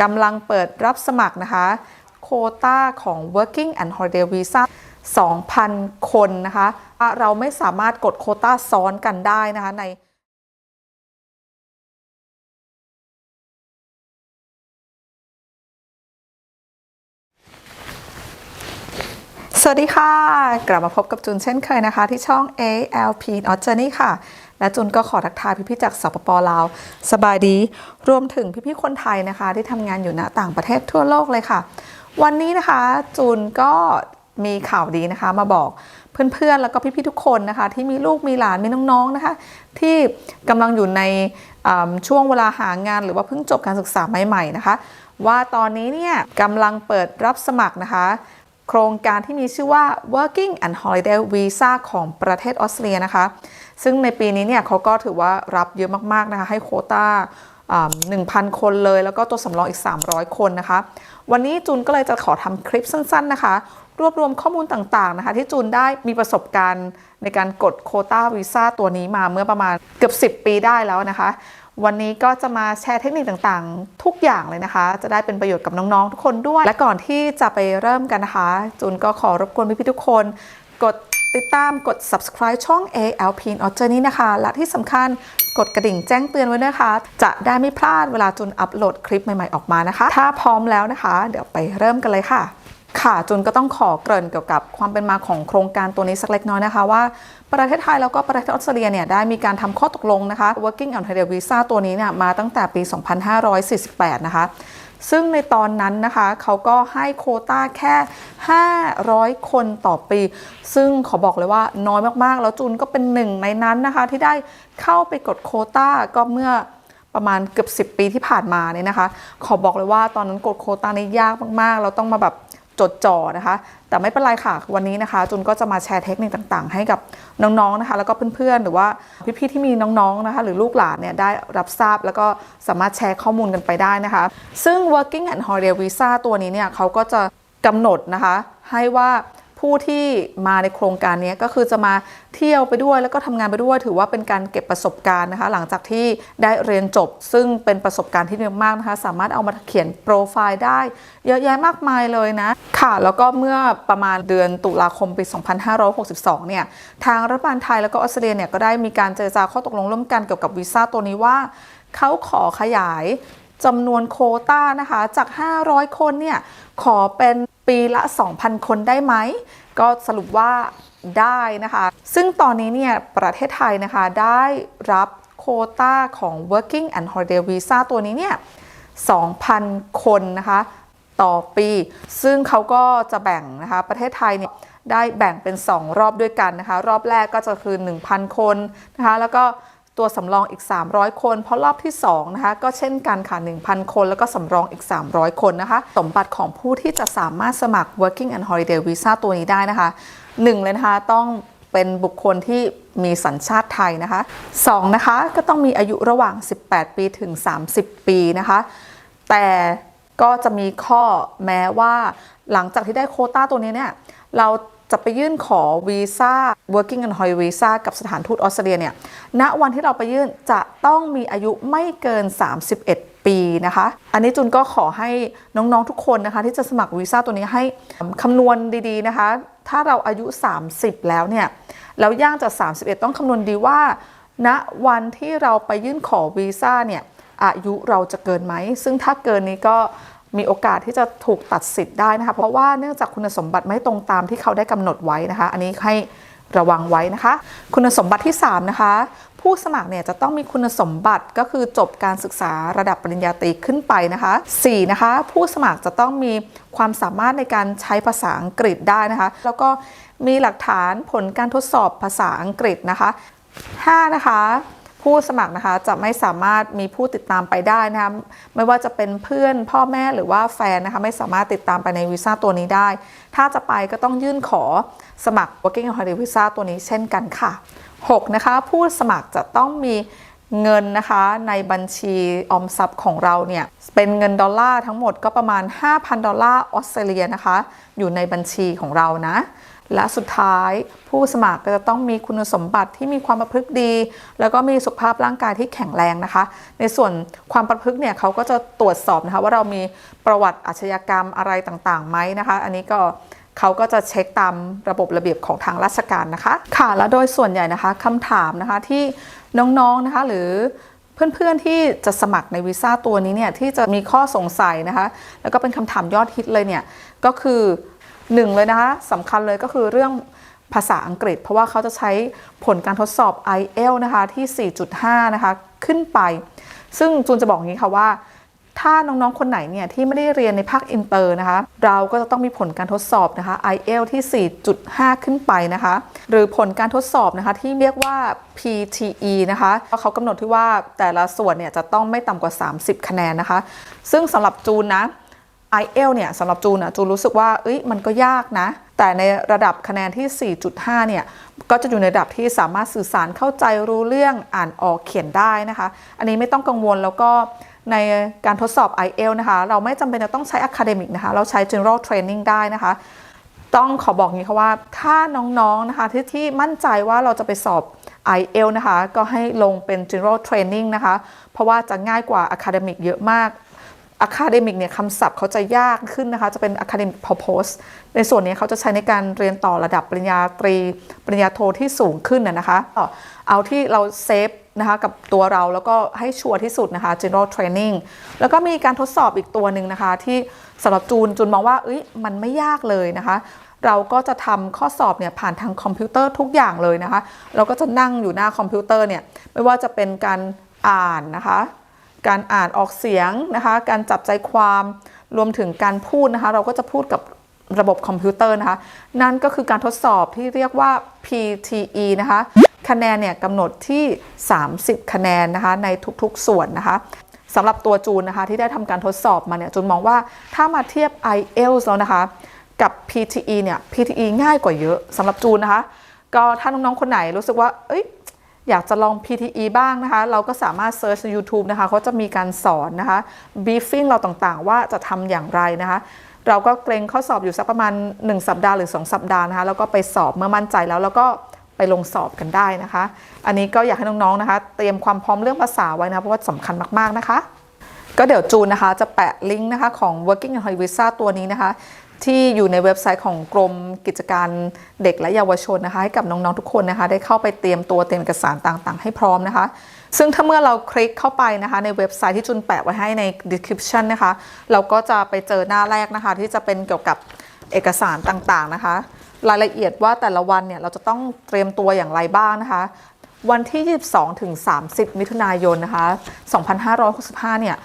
กำลังเปิดรับสมัครนะคะ โคต้าของ working and holiday visa 2,000 คนนะคะ เราไม่สามารถกดโคต้าซ้อนกันได้นะคะใน สวัสดีค่ะ กลับมาพบกับจุนเช่นเคยนะคะ ที่ช่อง ALP Not Journey ค่ะ และจุนก็ขอทักทายพี่ๆจากสปปลาว สบายดี รวมถึงพี่ๆคนไทยนะคะ ที่ทำงานอยู่ณต่างประเทศทั่วโลกเลยค่ะ วันนี้นะคะจูนก็มีข่าวดีนะคะมาบอกเพื่อนๆ แล้วก็พี่ๆทุกคนนะคะ ที่มีลูกมีหลานมีน้องๆนะคะ ที่กำลังอยู่ในช่วงเวลาหางานหรือว่าเพิ่งจบการศึกษาใหม่ๆนะคะ ว่าตอนนี้เนี่ยกำลังเปิดรับสมัครนะคะ โครงการที่มีชื่อว่า Working and Holiday Visa ของประเทศออสเตรียนะคะ ซึ่งในปีนี้เนี่ยเขาก็ถือว่ารับเยอะมาก ๆ นะคะ ให้โควต้าอ่า1,000 คนเลย แล้วก็ตัวสำรองอีก 300 คนนะคะ วันนี้จูนก็เลยจะขอทำคลิปสั้น ๆ นะคะ รวบรวมข้อมูลต่าง ๆ นะคะ ที่จูนได้มีประสบการณ์ในการกดโคต้าวีซ่าตัวนี้มาเมื่อประมาณเกือบ 10 ปีได้แล้วนะคะ วันนี้ก็จะมาแชร์เทคนิคต่างๆ ทุกอย่างเลยนะคะ จะได้เป็นประโยชน์กับน้องๆ ทุกคนด้วย และก่อนที่จะไปเริ่มกันนะคะ จูนก็ขอรบกวนพี่ๆทุกคน กดติดตามกด subscribe ช่อง ALP i n o t Journey นะคะ และที่สำคัญกดกระดิ่งแจ้งเตือนไว้ด้วยนะคะจะได้ไม่พลาดเวลาจูนอัปโหลดคลิปใหม่ๆออกมานะคะ ถ้าพร้อมแล้วนะคะ เดี๋ยวไปเริ่มกันเลยค่ะ ค่ะจุนก็ต้องขอเกริ่นเกี่ยวกับความเป็นมาของโครงการตัวนี้สักเล็กน้อยนะคะว่าประเทศไทยแล้วก็ประเทศออสเตรเลียเนี่ยได้มีการทำข้อตกลงนะคะ Working and Holiday Visa ตัวนี้เนี่ยมาตั้งแต่ปี 2548 นะคะ ซึ่งในตอนนั้นนะคะเขาก็ให้โคต้าแค่ 500 คนต่อปี ซึ่งขอบอกเลยว่าน้อยมากๆ แล้วจุนก็เป็นหนึ่งในนั้นนะคะ ที่ได้เข้าไปกดโคต้าก็เมื่อประมาณเกือบ 10 ปีที่ผ่านมาเนี่ยนะคะ ขอบอกเลยว่าตอนนั้นกดโคต้านี่ยากมากๆ เราต้องมาแบบ จดจ่อนะคะ แต่ไม่เป็นไรค่ะ วันนี้นะคะ จุนก็จะมาแชร์เทคนิคต่างๆ ให้กับน้องๆนะคะ แล้วก็เพื่อนๆ หรือว่าพี่ๆที่มีน้องๆนะคะ หรือลูกหลานเนี่ยได้รับทราบแล้วก็สามารถแชร์ข้อมูลกันไปได้นะคะ ซึ่ง working and holiday visa ตัวนี้เนี่ยเขาก็จะกำหนดนะคะ ให้ว่า ผู้ที่มาในโครงการนี้ก็คือจะมาเที่ยวไปด้วยแล้วก็ทำงานไปด้วย ถือว่าเป็นการเก็บประสบการณ์นะคะ หลังจากที่ได้เรียนจบ ซึ่งเป็นประสบการณ์ที่ดีมากนะคะ สามารถเอามาเขียนโปรไฟล์ได้ เยอะแยะมากมายเลยนะ ค่ะ แล้วก็เมื่อประมาณเดือนตุลาคมปี 2562 เนี่ย ทางรัฐบาลไทยแล้วก็ออสเตรเลียเนี่ยก็ได้มีการเจรจาข้อตกลงร่วมกันเกี่ยวกับวีซ่าตัวนี้ว่าเขาขอขยายจำนวนโคต้านะคะ จาก 500 คนเนี่ย ขอเป็น ปีละ 2,000 คนได้ไหม ก็สรุปว่าได้นะคะ ซึ่งตอนนี้เนี่ยประเทศไทยนะคะได้รับโคต้าของ working and holiday visa ตัวนี้เนี่ย 2,000 คนนะคะต่อปี ซึ่งเขาก็จะแบ่งนะคะประเทศไทยเนี่ยได้แบ่งเป็น 2 รอบด้วยกันนะคะ รอบแรกก็จะคือ 1,000 คนนะคะแล้วก็ ตัวสำรองอีก 300 คน เพราะรอบที่2นะคะก็เช่นกันค่ะ 1,000 คน แล้วก็สำรองอีก 300 คนนะคะ สมบัติของผู้ที่จะสามารถสมัคร working and holiday visa ตัวนี้ได้นะคะ 1 เลยนะคะ ต้องเป็นบุคคลที่มีสัญชาติไทยนะคะ 2 นะคะ ก็ต้องมีอายุระหว่าง 18 ปีถึง 30 ปีนะคะ แต่ก็จะมีข้อแม้ว่าหลังจากที่ได้โคต้าตัวนี้เนี่ยเรา จะไปยื่นขอวีซ่า working and holiday visa กับสถานทูตออสเตรเลียเนี่ย ณ วันที่เราไปยื่นจะต้องมีอายุไม่เกิน 31 ปีนะคะ อันนี้จุนก็ขอให้น้องๆทุกคนนะคะ ที่จะสมัครวีซ่าตัวนี้ให้คำนวณดีๆนะคะ ถ้าเราอายุ 30 แล้วเนี่ย แล้วย่างจาก 31 ต้องคำนวณดีว่า ณ วันที่เราไปยื่นขอวีซ่าเนี่ย อายุเราจะเกินไหม ซึ่งถ้าเกินนี้ก็ มีโอกาสที่จะถูกตัดสิทธิ์ได้นะคะ เพราะว่าเนื่องจากคุณสมบัติไม่ตรงตามที่เขาได้กำหนดไว้นะคะ อันนี้ให้ระวังไว้นะคะ คุณสมบัติที่ 3 นะคะ ผู้สมัครเนี่ยจะต้องมีคุณสมบัติก็คือจบการศึกษาระดับปริญญาตรีขึ้นไปนะคะ4นะคะ ผู้สมัครจะต้องมีความสามารถในการใช้ภาษาอังกฤษได้นะคะ แล้วก็มีหลักฐานผลการทดสอบภาษาอังกฤษนะคะ 5 นะคะ ผู้สมัครนะคะจะไม่สามารถมีผู้ติดตามไปได้นะคะไม่ว่าจะเป็นเพื่อนพ่อแม่หรือว่าแฟนนะคะไม่สามารถติดตามไปในวีซ่าตัวนี้ได้ ถ้าจะไปก็ต้องยื่นขอสมัคร working holiday visa ตัวนี้เช่นกันค่ะ 6 นะคะผู้สมัครจะต้องมีเงินนะคะในบัญชีออมทรัพย์ของเราเนี่ยเป็นเงินดอลลาร์ทั้งหมดก็ประมาณ 5,000 ดอลลาร์ออสเตรเลียนะคะอยู่ในบัญชีของเรานะ และสุดท้ายผู้สมัครก็จะต้องมีคุณสมบัติที่มีความประพฤติดี แล้วก็มีสุขภาพร่างกายที่แข็งแรงนะคะ ในส่วนความประพฤติเนี่ยเขาก็จะตรวจสอบนะคะว่าเรามีประวัติอาชญากรรมอะไรต่างๆไหมนะคะ อันนี้ก็เขาก็จะเช็คตามระบบระเบียบของทางราชการนะคะ ค่ะและโดยส่วนใหญ่นะคะคำถามนะคะที่น้องๆนะคะหรือเพื่อนๆที่จะสมัครในวีซ่าตัวนี้เนี่ยที่จะมีข้อสงสัยนะคะ แล้วก็เป็นคำถามยอดฮิตเลยเนี่ยก็คือ หนึ่งเลยนะคะสำคัญเลยก็คือเรื่องภาษาอังกฤษ เพราะว่าเขาจะใช้ผลการทดสอบ IELT นะคะที่ 4.5 นะคะขึ้นไป ซึ่งจูนจะบอกอย่างนี้ค่ะว่า ถ้าน้องๆ คนไหนเนี่ยที่ไม่ได้เรียนในภาคอินเตอร์นะคะ เราก็จะต้องมีผลการทดสอบนะคะ IELT ที่ 4.5 ขึ้นไปนะคะ หรือผลการทดสอบนะคะที่เรียกว่า PTE นะคะเขากำหนดที่ว่าแต่ละส่วนเนี่ยจะต้องไม่ต่ำกว่า 30 คะแนนนะคะ ซึ่งสำหรับจูนนะ IELTS เนี่ยสำหรับจูนอะจูนรู้สึกว่าเอ้ยมันก็ยากนะ แต่ในระดับคะแนนที่ 4.5 เนี่ย ก็จะอยู่ในระดับที่สามารถสื่อสารเข้าใจรู้เรื่องอ่านออกเขียนได้นะคะ อันนี้ไม่ต้องกังวลแล้วก็ในการทดสอบ IELTS นะคะ เราไม่จำเป็นจะต้องใช้ academic นะคะ เราใช้ general training ได้นะคะต้องขอบอกงี้ค่ะว่าถ้าน้องๆนะคะที่ที่มั่นใจว่าเราจะไปสอบ IELTS นะคะ ก็ให้ลงเป็น general training นะคะ เพราะว่าจะง่ายกว่า academic เยอะมาก academic เนี่ยคำศัพท์เขาจะยากขึ้นนะคะ จะเป็น academic purpose ในส่วนนี้เขาจะใช้ในการเรียนต่อระดับปริญญาตรี ปริญญาโทที่สูงขึ้นนะนะคะเอาที่เราเซฟนะคะกับตัวเราแล้วก็ให้ชัวร์ที่สุดนะคะ general training แล้วก็มีการทดสอบอีกตัวหนึ่งนะคะ ที่สำหรับจูนจูนมองว่าเอ้ยมันไม่ยากเลยนะคะ เราก็จะทำข้อสอบเนี่ยผ่านทางคอมพิวเตอร์ทุกอย่างเลยนะคะ เราก็จะนั่งอยู่หน้าคอมพิวเตอร์เนี่ยไม่ว่าจะเป็นการอ่านนะคะ การอ่านออกเสียงนะคะ การจับใจความรวมถึงการพูดนะคะ เราก็จะพูดกับระบบคอมพิวเตอร์นะคะ นั่นก็คือการทดสอบที่เรียกว่า PTE นะคะ คะแนนเนี่ยกำหนดที่ 30 คะแนนนะคะ ในทุกๆส่วนนะคะสำหรับตัวจูนนะคะ ที่ได้ทำการทดสอบมาเนี่ยจูนมองว่าถ้ามาเทียบ IELTS แล้วนะคะ กับ PTE เนี่ย PTE ง่ายกว่าเยอะสำหรับจูนนะคะ ก็ถ้าน้องๆคนไหนรู้สึกว่า เอ้ย อยากจะลอง PTE บ้างนะคะ เราก็สามารถเซิร์ชใน YouTube นะคะเขาจะมีการสอนนะคะ briefing เราต่างๆ ว่าจะทำอย่างไรนะคะเราก็เกรงข้อสอบอยู่สักประมาณ 1 สัปดาห์หรือ 2 สัปดาห์นะคะแล้วก็ไปสอบเมื่อมั่นใจแล้วแล้วก็ไปลงสอบกันได้นะคะ อันนี้ก็อยากให้น้องๆนะคะ เตรียมความพร้อมเรื่องภาษาไว้นะเพราะว่าสำคัญมากๆนะคะ ก็เดี๋ยวจูนนะคะจะแปะลิงก์นะคะของ Working and Holiday Visa ตัวนี้นะคะ ที่อยู่ในเว็บไซต์ของกรมกิจการเด็กและเยาวชนนะคะให้กับน้องๆทุกคนนะคะ ได้เข้าไปเตรียมตัวเตรียมเอกสารต่างๆ ให้พร้อมนะคะ ซึ่งถ้าเมื่อเราคลิกเข้าไปนะคะในเว็บไซต์ที่จุนแปะไว้ให้ใน description นะคะ เราก็จะไปเจอหน้าแรกนะคะ ที่จะเป็นเกี่ยวกับเอกสารต่างๆนะคะ รายละเอียดว่าแต่ละวันเนี่ยเราจะต้องเตรียมตัวอย่างไรบ้างนะคะวันที่ 22 ถึง 30 มิถุนายนนะคะ 2565 เนี่ย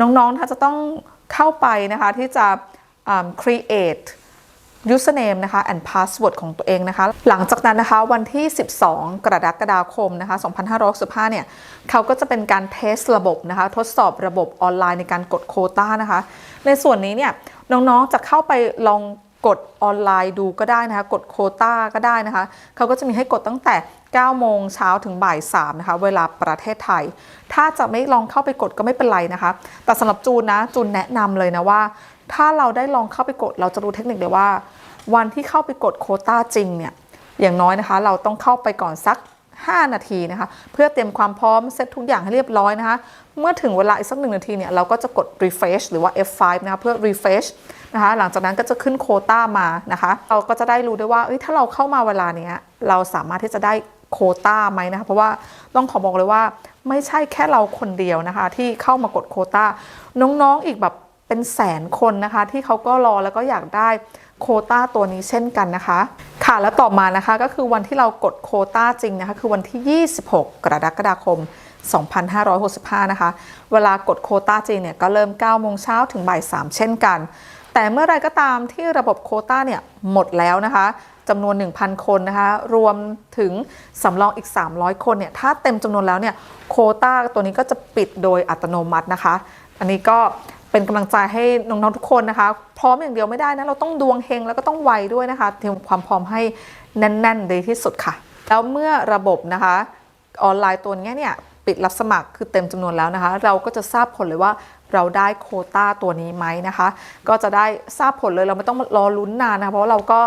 น้องๆ ถ้าจะต้องเข้าไปนะคะ ที่จะ um, create username นะคะ and password ของตัวเองนะคะ หลังจากนั้นนะคะวันที่ 12 กรกฎาคมนะคะ 2565เนี่ยเขาก็จะเป็นการเทสระบบนะคะ ทดสอบระบบออนไลน์ในการกดโคต้านะคะ ในส่วนนี้เนี่ยน้องๆจะเข้าไปลอง กดออนไลน์ดูก็ได้นะคะ กดโคต้าก็ได้นะคะเขาก็จะมีให้กดตั้งแต่ 9 โมงเช้าถึงบ่าย 3 นะคะ เวลาประเทศไทย ถ้าจะไม่ลองเข้าไปกดก็ไม่เป็นไรนะคะ แต่สำหรับจูนนะ จูนแนะนำเลยนะว่า ถ้าเราได้ลองเข้าไปกด เราจะรู้เทคนิคเลยว่า วันที่เข้าไปกดโคต้าจริงเนี่ย อย่างน้อยนะคะ เราต้องเข้าไปก่อนสัก 5 นาทีนะคะ เพื่อเตรียมความพร้อมเซตทุกอย่างให้เรียบร้อยนะคะ เมื่อถึงเวลาอีกสักหนึ่งนาทีเนี่ย เราก็จะกด refresh หรือว่า F5 นะคะ เพื่อ refresh นะคะหลังจากนั้นก็จะขึ้นโคต้ามานะคะเราก็จะได้รู้ด้วยว่าถ้าเราเข้ามาเวลาเนี้ยเราสามารถที่จะได้โคต้าไหมนะคะเพราะว่าต้องขอบอกเลยว่าไม่ใช่แค่เราคนเดียวนะคะที่เข้ามากดโควต้าน้องๆอีกแบบเป็นแสนคนนะคะที่เขาก็รอแล้วก็อยากได้โคต้าตัวนี้เช่นกันนะคะค่ะแล้วต่อมานะคะก็คือวันที่เรากดโคต้าจริงนะคะคือวันที่ 26 กรกฎาคม 2565 นะคะ เวลากดโคต้าจริงเนี่ยก็เริ่ม9โมงเช้าถึงบ่าย3เช่นกัน แต่เมื่อไรก็ตามที่ระบบโคต้าเนี่ยหมดแล้วนะคะจำนวน 1,000 คนนะคะ รวมถึงสำรองอีก 300 คนเนี่ย ถ้าเต็มจำนวนแล้วเนี่ย โคต้าตัวนี้ก็จะปิดโดยอัตโนมัตินะคะ อันนี้ก็เป็นกำลังใจให้น้องๆทุกคนนะคะ พร้อมอย่างเดียวไม่ได้นะ เราต้องดวงเฮงแล้วก็ต้องไวด้วยนะคะเตรียมความพร้อมให้แน่นๆดีที่สุดค่ะ แล้วเมื่อระบบนะคะออนไลน์ตัวนี้เนี่ยปิดรับสมัครคือเต็มจำนวนแล้วนะคะ เราก็จะทราบผลเลยว่า เราได้โคต้าตัวนี้ไหมนะคะ ก็จะได้ทราบผลเลยเราไม่ต้องรอลุ้นนานนะคะเพราะเราก็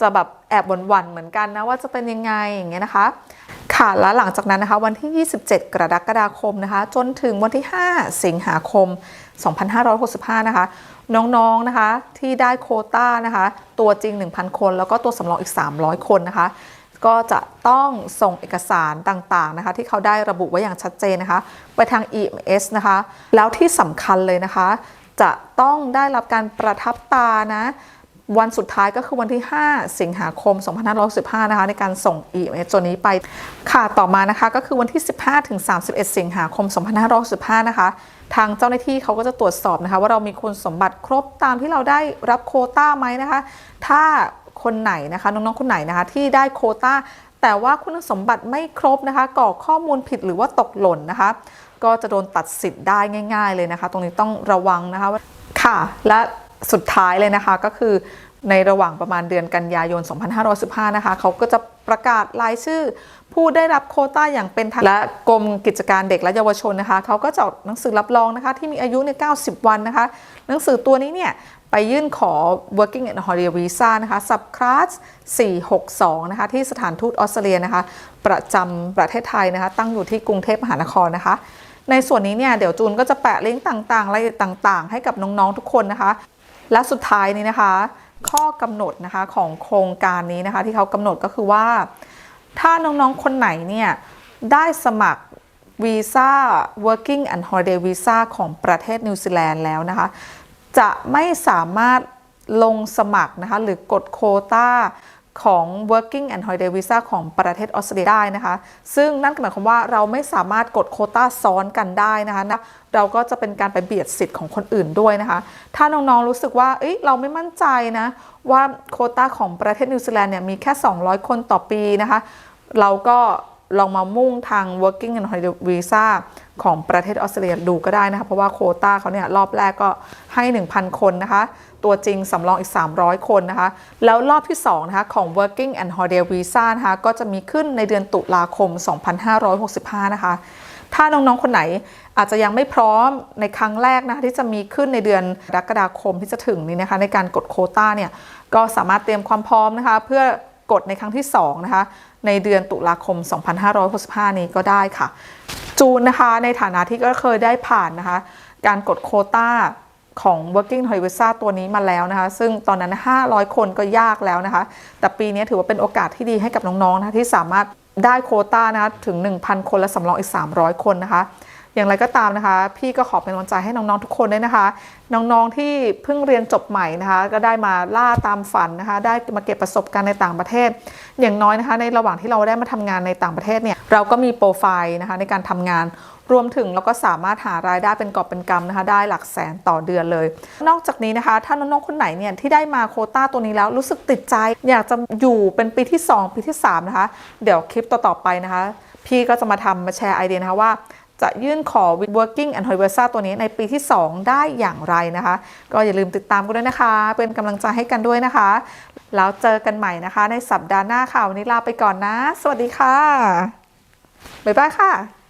จะแบบแอบหวั่นๆเหมือนกันนะว่าจะเป็นยังไงอย่างเงี้ยนะคะค่ะและหลังจากนั้นนะคะวันที่ 27 กรกฎาคมนะคะ จนถึงวันที่ 5 สิงหาคม 2565 นะคะ น้องๆนะคะที่ได้โคต้านะคะ ตัวจริง 1,000 คน แล้วก็ตัวสำรองอีก 300 คนนะคะ ก็จะต้องส่งเอกสารต่างๆนะคะที่เขาได้ระบุไว้อย่างชัดเจนนะคะ ไปทาง EMS นะคะ แล้วที่สำคัญเลยนะคะ จะต้องได้รับการประทับตานะวันสุดท้ายก็คือวันที่ 5 สิงหาคม 2565 นะคะในการส่ง EMS ตัวนี้ไป ค่ะต่อมานะคะก็คือวันที่ 15 ถึง 31 สิงหาคม 2565 นะคะ ทางเจ้าหน้าที่เขาก็จะตรวจสอบนะคะ ว่าเรามีคุณสมบัติครบตามที่เราได้รับโคต้าไหมนะคะ ถ้า คนไหนนะคะน้องๆคนไหนนะคะที่ได้โควต้าแต่ว่าคุณสมบัติไม่ครบนะคะกรอกข้อมูลผิดหรือว่าตกหล่นนะคะ ก็จะโดนตัดสิทธิ์ได้ง่าย ๆ เลยนะคะ ตรงนี้ต้องระวังนะคะว่าค่ะและสุดท้ายเลยนะคะก็คือในระหว่างประมาณเดือนกันยายน 2515 นะคะเขาก็จะประกาศรายชื่อ ผู้ได้รับโคต้าอย่างเป็นทางและกรมกิจการเด็กและเยาวชนนะคะเขาก็จะออกหนังสือรับรองนะคะที่มีอายุใน 90 วันนะคะ หนังสือตัวนี้เนี่ยไปยื่นขอ working and holiday visa นะคะ subclass 462 นะคะ ที่สถานทูตออสเตรเลียนะคะ ประจำประเทศไทยนะคะ ตั้งอยู่ที่กรุงเทพมหานครนะคะ ในส่วนนี้เนี่ย เดี๋ยวจูนก็จะแปะลิงก์ต่างๆรายละเอียดต่างๆ ให้กับน้อง ๆ ทุกคนนะคะ และสุดท้ายนี้นะคะ ข้อกำหนดนะคะของโครงการนี้นะคะ ที่เขากำหนดก็คือว่า ถ้าน้องๆ คนไหนเนี่ยได้สมัครวีซ่า working and holiday visa ของประเทศนิวซีแลนด์แล้วนะคะ จะไม่สามารถลงสมัครนะคะ หรือกดโคต้าของ working and holiday visa ของประเทศออสเตรเลียได้นะคะ ซึ่งนั่นหมายความว่าเราไม่สามารถกดโคต้าซ้อนกันได้นะคะนะเราก็จะเป็นการไปเบียดสิทธิ์ของคนอื่นด้วยนะคะ ถ้าน้องๆรู้สึกว่าเอ้ยเราไม่มั่นใจนะ ว่าโคต้าของประเทศนิวซีแลนด์เนี่ยมีแค่ 200 คนต่อปีนะคะ เราก็ลองมามุ่งทาง working and holiday visa ของประเทศออสเตรเลียดูก็ได้นะคะ เพราะว่าโคต้าเขาเนี่ยรอบแรกก็ให้ 1,000 คนนะคะ ตัวจริงสำรองอีก 300 คนนะคะ แล้วรอบที่2นะคะของ working and holiday visa นะคะ ก็จะมีขึ้นในเดือนตุลาคม 2565 นะคะ ถ้าน้องๆ คนไหนอาจจะยังไม่พร้อมในครั้งแรกนะคะที่จะมีขึ้นในเดือนกรกฎาคมที่จะถึงนี้นะคะ ในการกดโคต้าเนี่ยก็สามารถเตรียมความพร้อมนะคะ เพื่อ กดในครั้งที่2นะคะในเดือนตุลาคม 2565 นี้ก็ได้ค่ะ จูนนะคะในฐานะที่ก็เคยได้ผ่านนะคะการกดโคต้าของ working holiday visa ตัวนี้มาแล้วนะคะ ซึ่งตอนนั้น 500 คนก็ยากแล้วนะคะ แต่ปีนี้ถือว่าเป็นโอกาสที่ดีให้กับน้องๆนะะที่สามารถได้โคต้านะคะถึง 1,000 คนและสำรองอีก 300 คนนะคะ อย่างไรก็ตามนะคะ พี่ก็ขอเป็นกำลังใจให้น้องๆทุกคนด้วยนะคะ น้องๆที่เพิ่งเรียนจบใหม่นะคะ ก็ได้มาล่าตามฝันนะคะ ได้มาเก็บประสบการณ์ในต่างประเทศ อย่างน้อยนะคะ ในระหว่างที่เราได้มาทำงานในต่างประเทศเนี่ยเราก็มีโปรไฟล์นะคะในการทำงานรวมถึงเราก็สามารถหารายได้เป็นกอบเป็นกำนะคะ ได้หลักแสนต่อเดือนเลย นอกจากนี้นะคะ ถ้าน้องๆคนไหนเนี่ยที่ได้มาโคต้าตัวนี้แล้วรู้สึกติดใจ อยากจะอยู่เป็นปีที่ 2 ปีที่ 3 นะคะ เดี๋ยวคลิปต่อๆไปนะคะ พี่ก็จะมาทำมาแชร์ไอเดียนะคะว่า จะยื่นขอ working and holiday visa ตัวนี้ในปีที่ 2 ได้อย่างไรนะคะ ก็อย่าลืมติดตามกันด้วยนะคะ เป็นกำลังใจให้กันด้วยนะคะ แล้วเจอกันใหม่นะคะ ในสัปดาห์หน้าค่ะ วันนี้ลาไปก่อนนะ สวัสดีค่ะ บ๊ายบายค่ะ